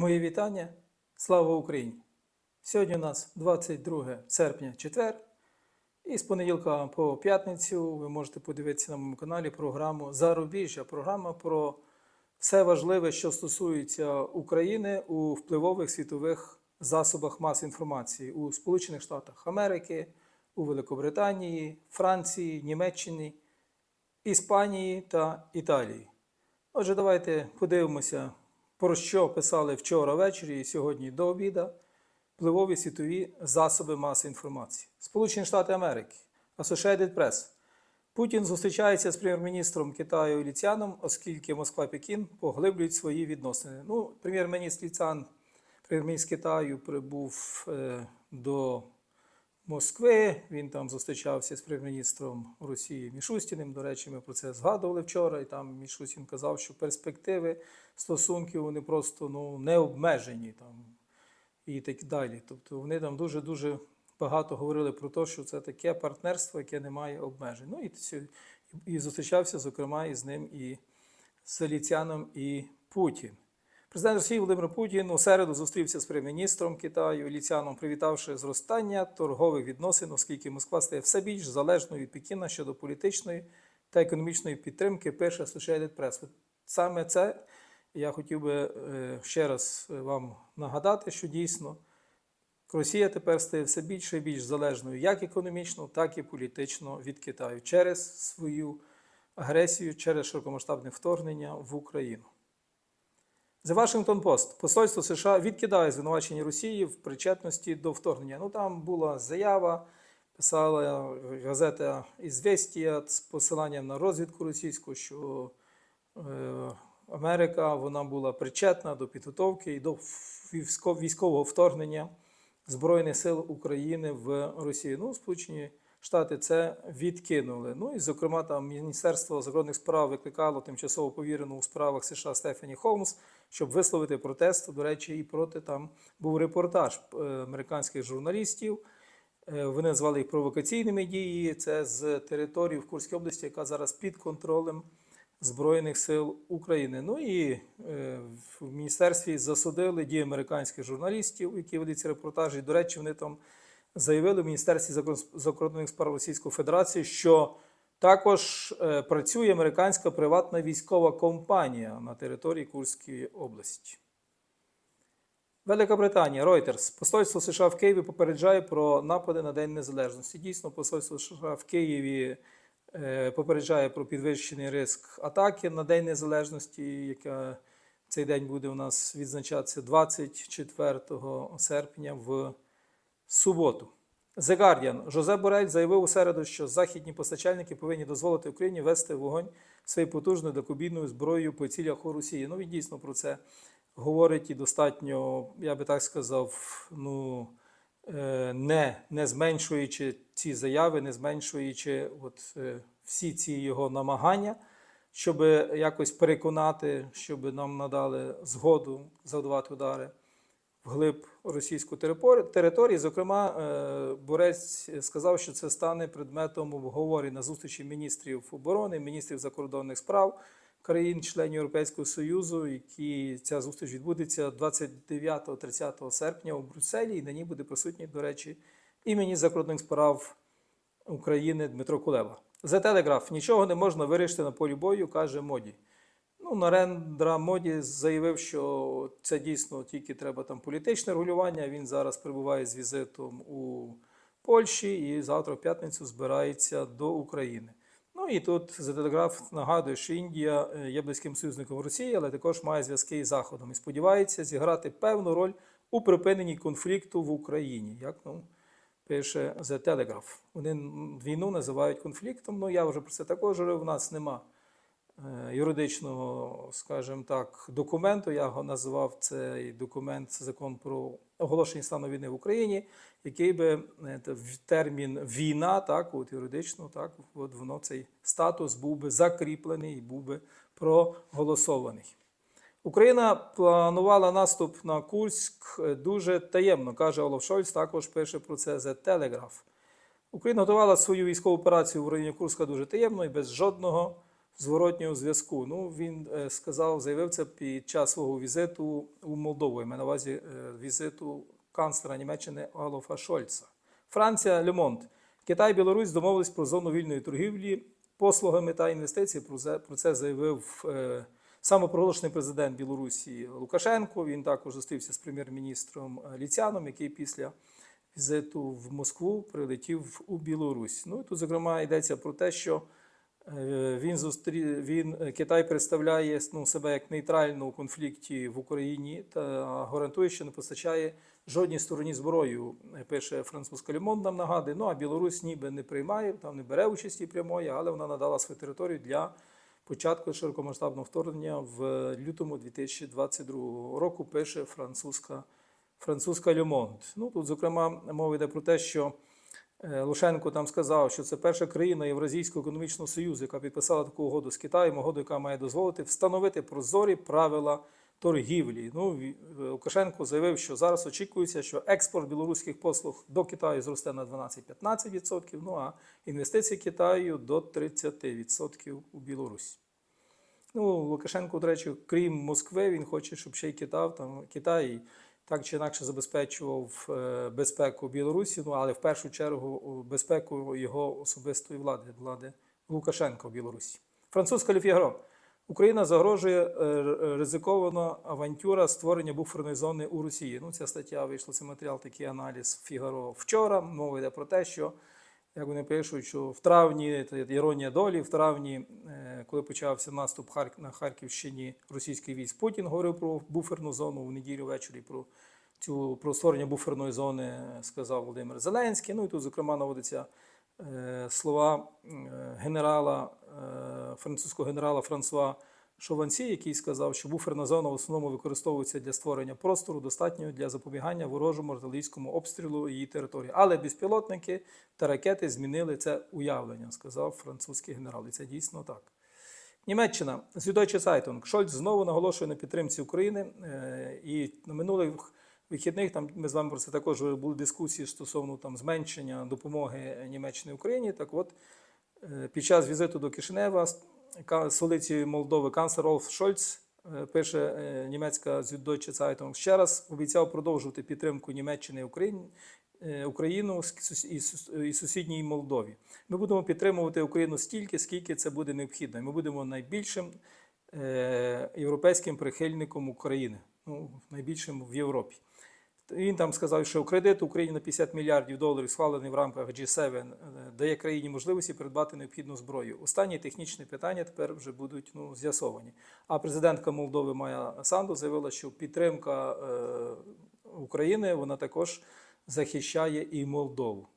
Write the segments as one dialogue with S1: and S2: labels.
S1: Мої вітання. Слава Україні! Сьогодні у нас 22 серпня, четвер. І з понеділка по п'ятницю ви можете подивитися на моєму каналі програму Зарубіжжя. Програма про все важливе, що стосується України у впливових світових засобах мас інформації у Сполучених Штатах Америки, у Великобританії, Франції, Німеччині, Іспанії та Італії. Отже, давайте подивимося, про що писали вчора ввечері і сьогодні до обіда впливові світові засоби масової інформації. Сполучені Штати Америки, Associated Press. Путін зустрічається з прем'єр-міністром Китаю Ліцяном, оскільки Москва Пекін поглиблюють свої відносини. Ну, прем'єр-міністр Ліцян, прем'єр-міністр Китаю, прибув е, до Москви. Він там зустрічався з прем'єр-міністром Росії Мішустіним. До речі, ми про це згадували вчора. І там Мішустін казав, що перспективи стосунків вони просто ну, не обмежені там і так далі. Тобто вони там дуже-дуже багато говорили про те, що це таке партнерство, яке не має обмежень. Ну і, і зустрічався, зокрема, із ним і з Ліцяном і Путін. Президент Росії Володимир Путін у середу зустрівся з прем'єр-міністром Китаю Ліцяном, привітавши зростання торгових відносин, оскільки Москва стає все більш залежною від Пекіна щодо політичної та економічної підтримки, пише Associated Press. Саме це я хотів би е, ще раз е, вам нагадати, що дійсно Росія тепер стає все більше і більш залежною як економічно, так і політично від Китаю через свою агресію, через широкомасштабне вторгнення в Україну. The Washington Post. Посольство США відкидає звинувачення Росії в причетності до вторгнення. Ну там була заява, писала газета «Ізвестія» з посиланням на розвідку російську, що е, Америка вона була причетна до підготовки і до військо- військового вторгнення Збройних сил України в Росію. Ну, Сполучені Штати це відкинули. Ну і, зокрема, там Міністерство закордонних справ викликало тимчасово повірену у справах США Стефані Холмс, щоб висловити протест. До речі, і проти там був репортаж е, американських журналістів. Е, Вони назвали їх провокаційними дії. Це з території в Курській області, яка зараз під контролем Збройних сил України. Ну і е, в міністерстві засудили дії американських журналістів, які ведуть репортажі. До речі, вони там заявили в Міністерстві закордонних справ Російської Федерації, що також е, працює американська приватна військова компанія на території Курської області. Велика Британія, Reuters. Посольство США в Києві попереджає про напади на День Незалежності. Дійсно, посольство США в Києві е, попереджає про підвищений ризик атаки на День Незалежності, яка цей день буде у нас відзначатися 24 серпня в суботу. The Guardian. Жозеп Борель заявив у середу, що західні постачальники повинні дозволити Україні вести вогонь своєю потужною далекобійною зброєю по цілях у Росії. Ну, він дійсно про це говорить і достатньо, я би так сказав, ну, е, не, не зменшуючи ці заяви, не зменшуючи от, е, всі ці його намагання, щоб якось переконати, щоб нам надали згоду завдавати удари вглиб російської території. Зокрема, е, Борець сказав, що це стане предметом обговорень на зустрічі міністрів оборони, міністрів закордонних справ країн-членів Європейського Союзу, які ця зустріч відбудеться 29-30 серпня у Брюсселі, і на ній буде присутній, до речі, і міністр закордонних справ України Дмитро Кулеба. За телеграф нічого не можна вирішити на полі бою, каже Моді. Ну, Нарендра Моді заявив, що це дійсно тільки треба там політичне регулювання. Він зараз перебуває з візитом у Польщі і завтра в п'ятницю збирається до України. Ну і тут за телеграф нагадує, що Індія е, є близьким союзником Росії, але також має зв'язки із Заходом і сподівається зіграти певну роль у припиненні конфлікту в Україні. Як ну, пише The Telegraph. Вони війну називають конфліктом. Ну я вже про це також говорив. У нас нема юридичного, скажімо так, документу. Я його називав цей документ, це закон про оголошення стану війни в Україні, який би е, в термін війна, так, от юридично, так, от воно цей статус був би закріплений і був би проголосований. Україна планувала наступ на Курськ е, дуже таємно, каже Олаф Шольц, також пише про це The Telegraph. Україна готувала свою військову операцію в районі Курська дуже таємно і без жодного зворотнього зв'язку. Ну, він е, сказав, заявив це під час свого візиту у Молдову. На увазі е, візиту канцлера Німеччини Олафа Шольца. Франція Лемонт. Китай Білорусь домовились про зону вільної торгівлі послугами та інвестицій. Про це, заявив е, самопроголошений президент Білорусі Лукашенко. Він також зустрівся з прем'єр-міністром Ліцяном, який після візиту в Москву прилетів у Білорусь. Ну і тут, зокрема, йдеться про те, що він зустрі... він е, Китай представляє ну, себе як нейтральну у конфлікті в Україні та гарантує, що не постачає жодній стороні зброю. е, Пише французька Лімон нам нагадує. Ну а Білорусь ніби не приймає, там не бере участі прямої, але вона надала свою територію для початку широкомасштабного вторгнення в лютому 2022 року. Пише французька французька Люмонт. Ну тут, зокрема, мова йде про те, що е, Лушенко там сказав, що це перша країна Євразійського економічного союзу, яка підписала таку угоду з Китаєм, угоду, яка має дозволити встановити прозорі правила торгівлі. Ну, е, Лукашенко заявив, що зараз очікується, що експорт білоруських послуг до Китаю зросте на 12-15%, ну а інвестиції Китаю до 30% у Білорусь. Ну, Лукашенко, до речі, крім Москви, він хоче, щоб ще й Китай, там, Китай так чи інакше забезпечував е, безпеку Білорусі, ну, але в першу чергу безпеку його особистої влади, влади Лукашенка в Білорусі. Французька Ліфігро. Україна загрожує е, р- ризикована авантюра створення буферної зони у Росії. Ну, ця стаття вийшла, це матеріал, такий аналіз Фігаро вчора. Мова йде про те, що як вони пишуть, що в травні це іронія долі, в травні, е, коли почався наступ на Харківщині російських військ, Путін говорив про буферну зону в неділю ввечері. Про цю про створення буферної зони е, сказав Володимир Зеленський. Ну і тут, зокрема, наводиться е, слова генерала, французького генерала Франсуа Шовансі, який сказав, що буферна зона в основному використовується для створення простору, достатнього для запобігання ворожому артилерійському обстрілу її території. Але безпілотники та ракети змінили це уявлення, сказав французький генерал. І це дійсно так. Німеччина Süddeutsche Zeitung. Шольц знову наголошує на підтримці України. Е, І на минулих вихідних там ми з вами про це також були дискусії стосовно там зменшення допомоги Німеччини Україні. Так от е, під час візиту до Кишинева столиці Молдови канцлер Олф Шольц е, пише е, німецька Süddeutsche Zeitung, ще раз обіцяв продовжувати підтримку Німеччини і України. е, Україну і сусідній Молдові. Ми будемо підтримувати Україну стільки, скільки це буде необхідно. Ми будемо найбільшим європейським прихильником України, ну, найбільшим в Європі. Він там сказав, що кредит Україні на 50 мільярдів доларів, схвалений в рамках G7, е, дає країні можливості придбати необхідну зброю. Останні технічні питання тепер вже будуть ну, з'ясовані. А президентка Молдови Майя Санду заявила, що підтримка е, України вона також захищає і Молдову.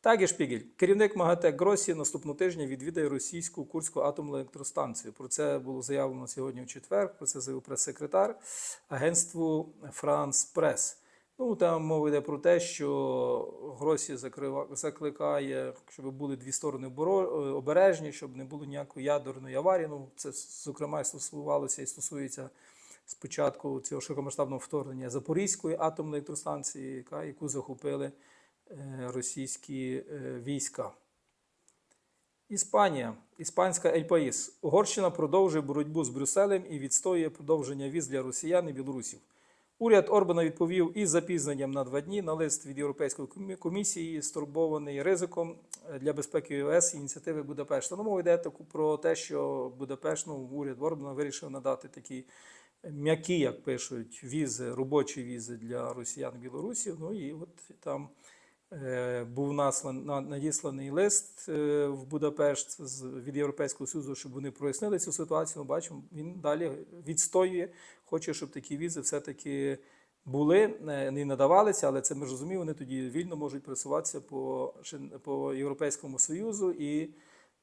S1: Так і Шпігель. Керівник МАГАТЕ Гросі наступного тижня відвідає російську Курську атомну електростанцію. Про це було заявлено сьогодні в четвер. Про це заявив прес-секретар агентству Франс Прес. Ну там мова йде про те, що Гросі закликає, щоб були дві сторони е, обережні, щоб не було ніякої ядерної аварії. Ну це зокрема і стосувалося і стосується спочатку цього широкомасштабного вторгнення Запорізької атомної електростанції, яка, яку захопили е, російські е, війська. Іспанія, іспанська Ель Паїс. Угорщина продовжує боротьбу з Брюсселем і відстоює продовження віз для росіян і білорусів. Уряд Орбана відповів із запізненням на два дні на лист від Європейської комісії, стурбований ризиком е, для безпеки ЄС ініціативи Будапешта. Ну, мова йде таку про те, що Будапешт, ну, уряд Орбана вирішив надати такі м'які, як пишуть, візи, робочі візи для росіян і білорусів. Ну і от там е, був наслан, надісланий лист е, в Будапешт від Європейського Союзу, щоб вони прояснили цю ситуацію. Ну, бачимо, він далі відстоює, хоче, щоб такі візи все-таки були, е, не надавалися, але це ми ж розуміємо, вони тоді вільно можуть пересуватися по, по Європейському Союзу і.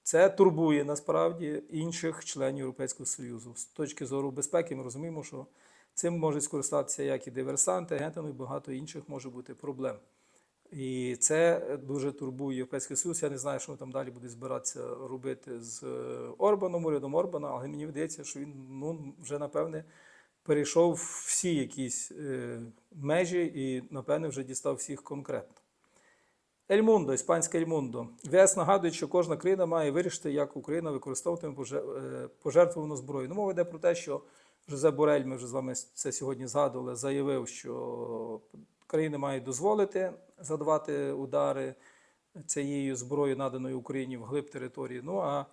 S1: Це турбує насправді інших членів Європейського Союзу. З точки зору безпеки, ми розуміємо, що цим можуть скористатися як і диверсанти, агенти, ну і багато інших може бути проблем. І це дуже турбує Європейський Союз. Я не знаю, що там далі буде збиратися робити з е, Орбаном, урядом Орбана, але мені видається, що він ну, вже напевне перейшов всі якісь е, межі і, напевне, вже дістав всіх конкретно. Ельмундо, іспанське Ельмундо. ВС нагадують, що кожна країна має вирішити, як Україна використовуватиме е, пожертвовану зброю. Ну, мова йде про те, що Жозе Борель, ми вже з вами це сьогодні згадували, заявив, що країни мають дозволити задавати удари цією зброєю, наданою Україні в глиб території. Ну а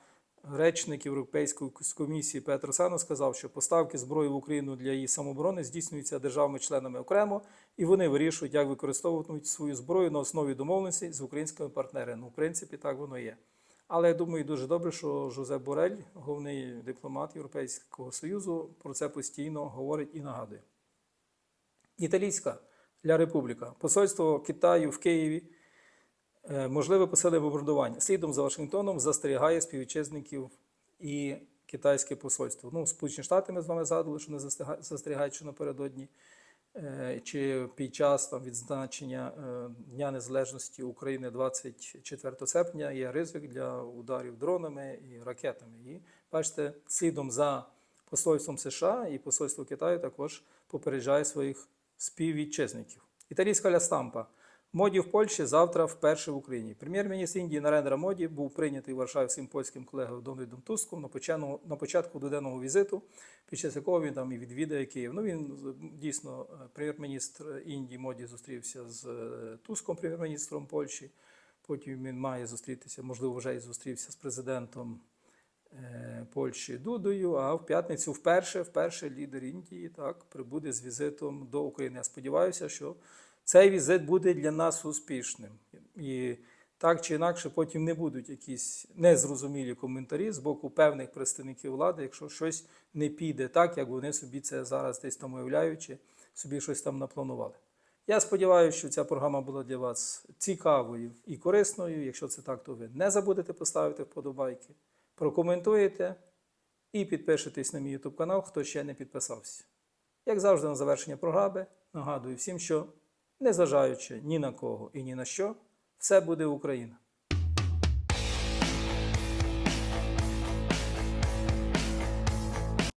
S1: речник Європейської комісії Петро Сано сказав, що поставки зброї в Україну для її самооборони здійснюються державами-членами окремо, і вони вирішують, як використовуватимуть свою зброю на основі домовленостей з українськими партнерами. Ну, в принципі, так воно є. Але я думаю, дуже добре, що Жозеп Борель, головний дипломат Європейського Союзу, про це постійно говорить і нагадує. Італійська Ля Републіка. Посольство Китаю в Києві е, можливе посилення бомбардування. Слідом за Вашингтоном застерігає співвітчизників і китайське посольство. Ну, Сполучені Штати ми з вами згадували, що не застерігають, що напередодні е, чи під час там, відзначення е, Дня Незалежності України 24 серпня є ризик для ударів дронами і ракетами. І бачите, слідом за посольством США і посольство Китаю також попереджає своїх співвітчизників. Італійська лястампа. Моді в Польщі завтра вперше в Україні. Прем'єр-міністр Індії Нарендра Моді був прийнятий в Варшаві своїм польським колегою Дональдом Туском на початку, доденного візиту, під час якого він там і відвідає Київ. Ну він дійсно е, прем'єр-міністр Індії Моді зустрівся з е, Туском, прем'єр-міністром Польщі. Потім він має зустрітися, можливо, вже і зустрівся з президентом Польщі Дудою. А в п'ятницю вперше, вперше лідер Індії так прибуде з візитом до України. Я сподіваюся, що цей візит буде для нас успішним. І так чи інакше, потім не будуть якісь незрозумілі коментарі з боку певних представників влади, якщо щось не піде так, як вони собі це зараз десь там уявляють, чи собі щось там напланували. Я сподіваюся, що ця програма була для вас цікавою і корисною. Якщо це так, то ви не забудете поставити вподобайки, прокоментуєте і підпишитесь на мій YouTube канал, хто ще не підписався. Як завжди, на завершення програми нагадую всім, що незважаючи ні на кого і ні на що, все буде Україна.